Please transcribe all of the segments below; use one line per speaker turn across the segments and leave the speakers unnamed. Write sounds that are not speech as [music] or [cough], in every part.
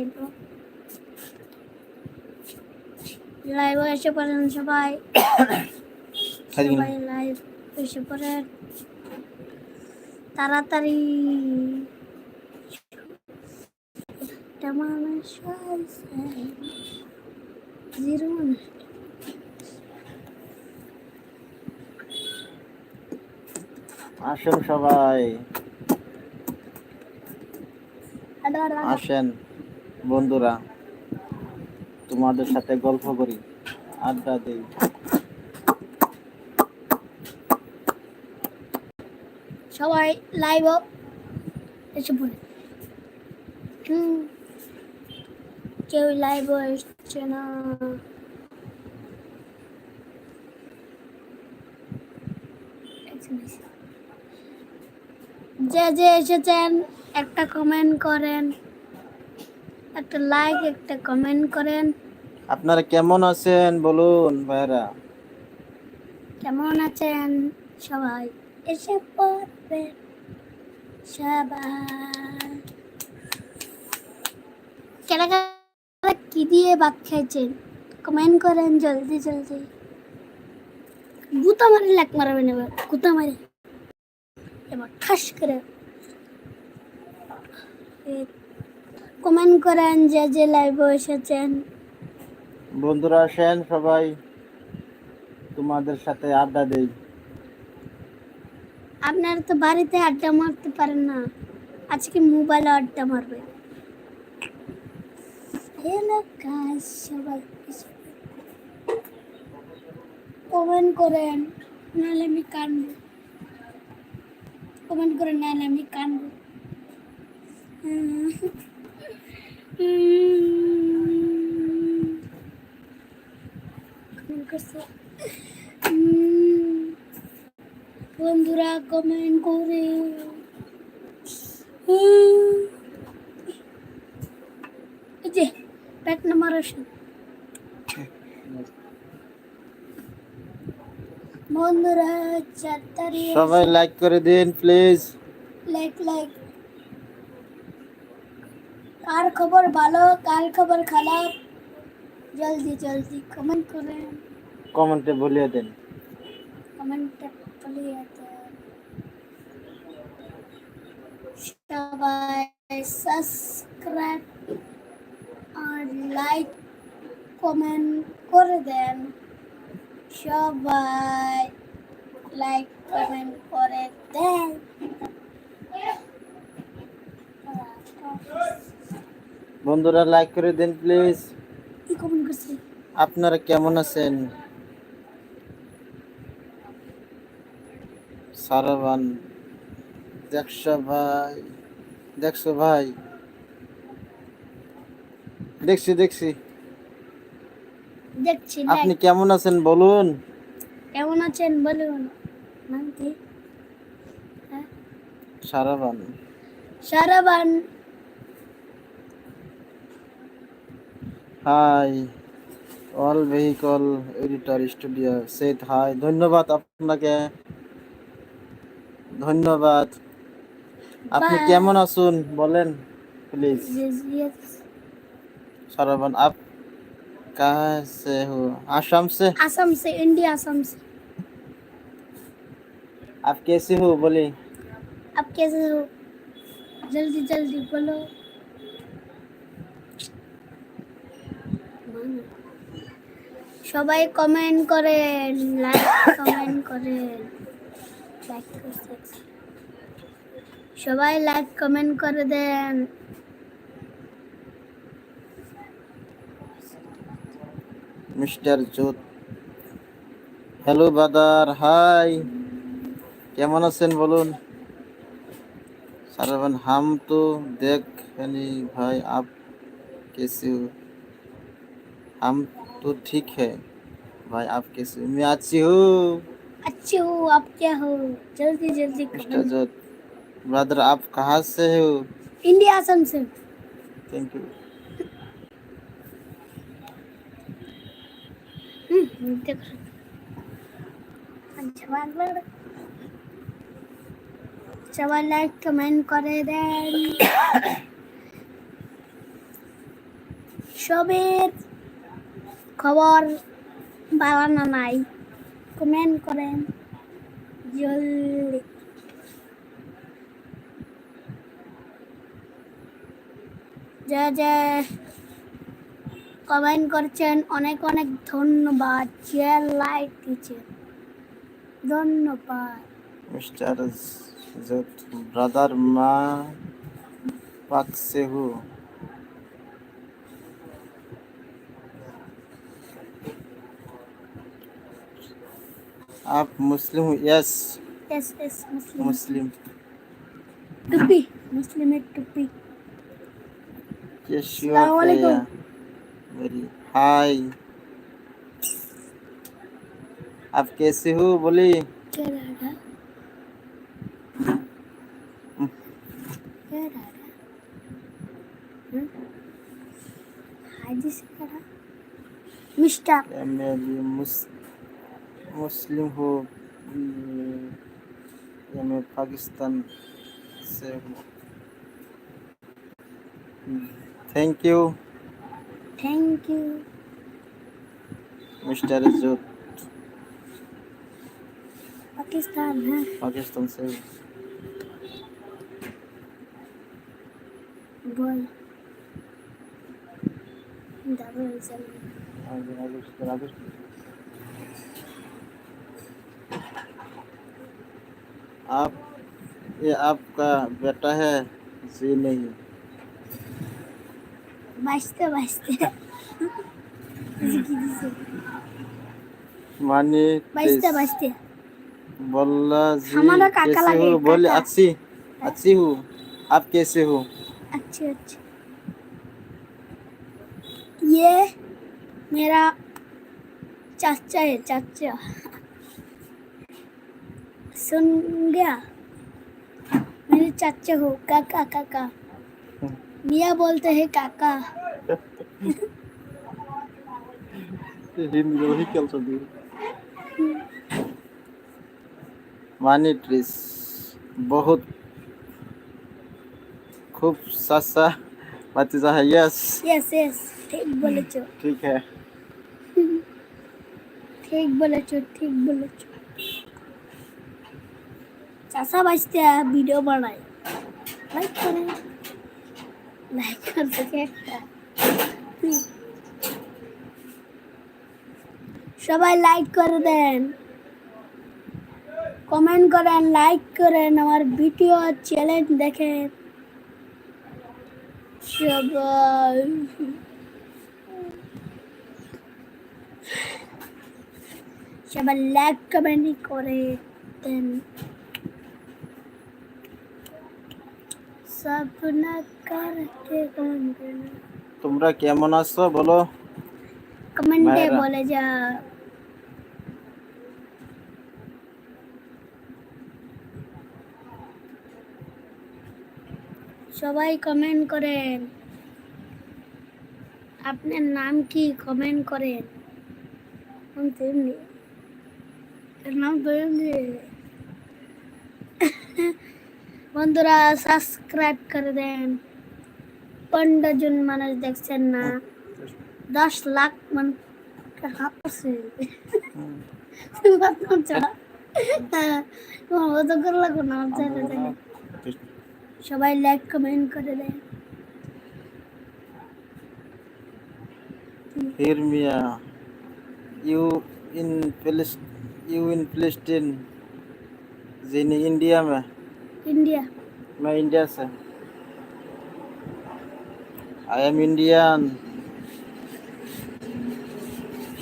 Live live এসে পড়েন সবাই। সবাই লাইভ এসে পড়েন। তাড়াতাড়ি। মানুষ জিরো
আসেন সবাই। আসেন। বন্ধুরা, তোমাদের সাথে গল্প করি, আড্ডা দিই।
সবাই লাইভ এসে হুম। কেউ লাইভ এসছে না। যে যে এসেছেন, একটা কমেন্ট করেন। একটা লাইক একটা কমেন্ট করেন।
আপনারা কেমন আছেন? বলুন ভাইরা
কেমন আছেন সবাই? এসে পড়বে সবাই। কেনা কেনা কি দিয়ে ভাত খাইছেন? কমেন্ট করেন জলদি জলদি। গুতা মারি লাগ মারবেন এবার গুতা মারি। এবার ঠাস করে। কমেন্ট করেন যে যে লাইভে এসেছেন।
বন্ধুরা আসেন সবাই তোমাদের সাথে আড্ডা দেই।
আপনারা তো বাড়িতে আড্ডা মারতে পারেন না। আজকে মোবাইলে আড্ডা মারবে। এলাকায় সবাই কমেন্ট করেন নাহলে আমি কানবো। কমেন্ট করেন নাহলে আমি কানবো। উম, বন্ধুরা কমেন্ট করে। যে ব্যাক নাম্বার ওষুধ বন্ধুরা চার তারিখ
সবাই লাইক করে দিন প্লিজ
লাইক লাইক কার খবর ভালো কার খবর খারাপ? জলদি জলদি কমেন্ট করেন
কমেন্টে বলিয়ে দেন।
কমেন্টে বলিয়ে দেন। সবাই সাবস্ক্রাইব আর লাইক কমেন্ট করে দেন। সবাই লাইক কমেন্ট করে দেন।
বন্ধুরা লাইক করে দেন প্লিজ
কি কমেন্ট করছে
আপনারা কেমন আছেন? সারাবান দেখছ ভাই? দেখছ ভাই? দেখছি দেখছি।
দেখছি
আপনি কেমন আছেন বলুন।
কেমন আছেন বলুন। হ্যাঁ?
সারাবান।
সারাবান।
Hi all vehicle editor studio set hi ধন্যবাদ আপনাকে ধন্যবাদ আপনি
Bye.
কেমন আছেন বলেন প্লিজ
yes yes
सरवन आप कहाँ से हो आसाम से
असम से इंडिया असम से
आप कैसे हो बोले
आप कैसे हो जल्दी जल्दी बोलो সবাই কমেন্ট করেন লাইক কমেন্ট করেন সবাই লাইক কমেন্ট করে দেন।
মিস্টার জোত। হ্যালো বাদার হাই কেমন আছেন বলুন? সারাবান হাম তো দেখ হ্যাঁ ভাই, আপ কেসে হাম तो ठीक है भाई आप कैसे हो मैं अच्छी हूँ
अच्छे हो आप क्या हो जल्दी जल्दी
मिस्टर
कमेंट
जोत ब्रदर आप कहाँ से हो
इंडिया असम से
थैंक यू
হুম, দেখো আচ্ছা বাংলা সবাই লাইক কমেন্ট করে দেন সবের খবর বাড়ানো নাই। কমেন্ট করেন। জলদি। যে যে কমেন্ট করছেন, অনেক অনেক ধন্যবাদ। যে লাইক দিচ্ছে ধন্যবাদ।
মিস্টার ব্রাদার মা পাকসে হু आप मुस्लिम हो? यस
यस यस मुस्लिम.
मुस्लिम.
टुपी मुस्लिम है
टुपी
yes you
are very hi आप कैसे हो? बोले.
हम्म. हम्म. मिस्टर.
मैं भी मुस्लिम मुस्लिम हूँ या मैं पाकिस्तान से हूँ thank you
thank you
mister जो
पाकिस्तान है
पाकिस्तान से हूँ
बोल डबल चल
आगे आगे फिर आगे आप ये आपका बेटा है? जी नहीं।
बचते बचते
मानी
बचते बचते
बोला जी
हमारा काका
कैसे
लगे,
हो? बोले अच्छी अच्छी हूँ। आप कैसे हो?
अच्छे अच्छे। ये मेरा चाचा है चाचा। सुन गया? मेरे चाचा हो काका काका। मिया बोलते हैं काका।
हिंदी वही क्या चल रही मानी ट्रिस बहुत खूब सासा बातें जा है यस।
यस यस ठीक बोले हम्म, चो।
ठीक है। [laughs]
ठीक बोले चो ठीक बोले चो। কাঁচা বাঁচতে ভিডিও বানাই। লাইক করে। লাইক করতে একটা সবাই লাইক করে দেন। কমেন্ট করেন লাইক করেন, আমার ভিডিও চ্যালেঞ্জ দেখেন। সবাই। সবাই লাইক কমেন্ট করে দেন
তোমরা কেমন আছো? বলো।
কমেন্টে বলে যা সবাই কমেন্ট করেন। আপনার নাম কি? কমেন্ট করেন। নাম তো বন্ধুরা সাবস্ক্রাইব করে দেন পনেরো জন মানুষ দেখছেন না দশ লাখ মানুষ হাত আছে সবাই লাইক কমেন্ট করে দেন
Hear me, you in Palestine, you in Palestine, in India में
ইন্ডিয়া
मैं इंडिया से आई एम इंडियन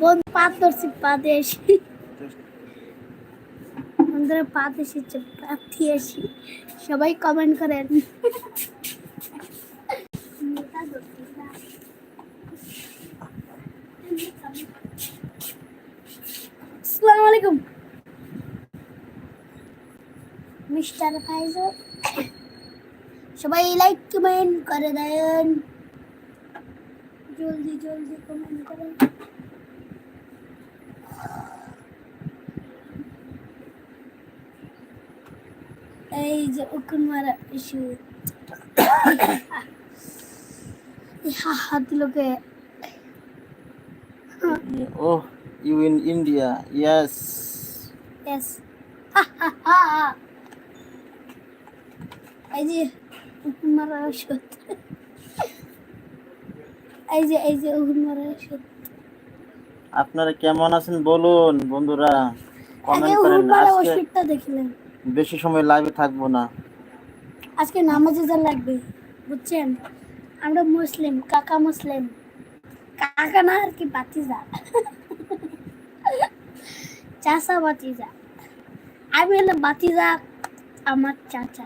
বন্ধু পাত ধরছি পাতে এসি বন্ধুরা পাত এসেছে পাতি এসি সবাই কমেন্ট করেন আসসালামু আলাইকুম মিস্টার ফাইজাল সবাই লাইক কমেন্ট করে দেন জলদি জলদি কমেন্ট করেন এই যে উকুন মারা ইস্যু হাত লোকে.
Oh, you in India? Yes.
Yes. এই যে মারা ওষুধ এই যে এই যে মারা ওষুধ
আপনারা কেমন আছেন বলুন বন্ধুরা? কমেন্ট করেন। আজকে বেশি সময় লাইভে থাকব না।
আজকে নামাজে যা লাগবে বুঝছেন? আমরা মুসলিম কাকা মুসলিম। কাকা না আর কি বাতিজা চাচা বাতিজা আমি হলো বাতিজা আমার চাচা।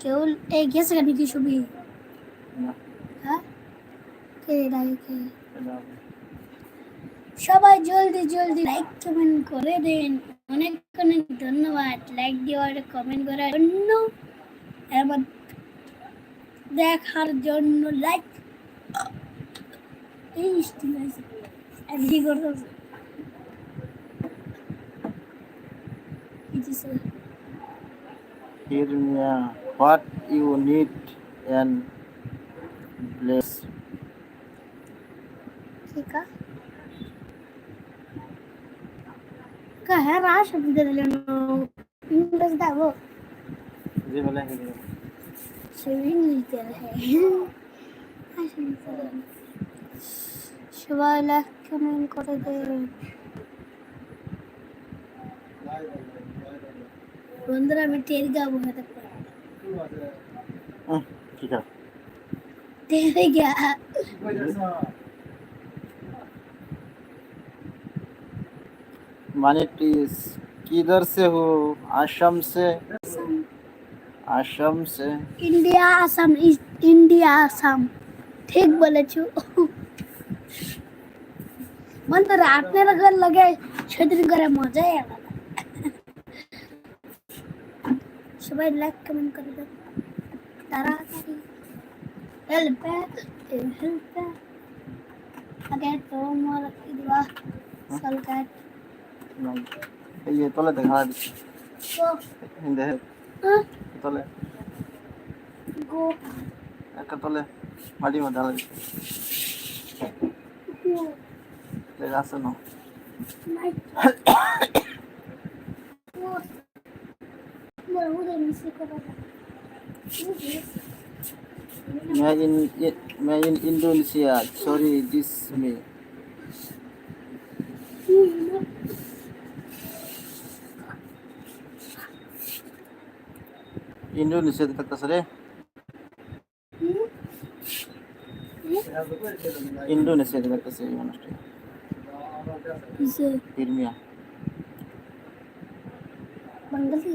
কেউ এই গেছে কেন? কি ছবি সবাই জলদি জলদি লাইক কমেন্ট করে দেন। অনেক অনেক ধন্যবাদ। লাইক দেওয়ার কমেন্ট করার জন্য। দেখার জন্য লাইক এই স্টিল আছে। এডি করতেছে কিছু
Hear me. What you need and bless.
ठीक है का है राश अभी दे लेनो इंग्लिश दा वो
जी बोले
शेविंग लेते रहे সবাই লাইক কমেন্ট করে দেন বন্ধুরা আমি টের গাবো হতে পারে
ठीक है
টের গা
मानी प्लीज किधर से हो आश्रम से आश्रम से
ইন্ডিয়া আসাম ইন্ডিয়া আসাম ঠিক বলেছো বন্ধুরা আপনারা ঘর লাগে সেদিন করে মজাই আলাদা সবাই লাইক কমেন্ট করে দাও তাড়াতাড়ি হেল্প হেল্প আগে
তো মোর
ইদবা
সল
কাট
এই
যে
তলে দেখা যাচ্ছে তো তলে।
গো।
একটা
তলে মাটি মধ্যে আলো রাস্তা না
Made in, made in Indonesia. Sorry, this me. ইন্ডোনেশিয়াতে থাকতেছে রে ইন্ডোনেশিয়াতে থাকতেছে এই মানুষটা
ফিরমিয়া বাঙালি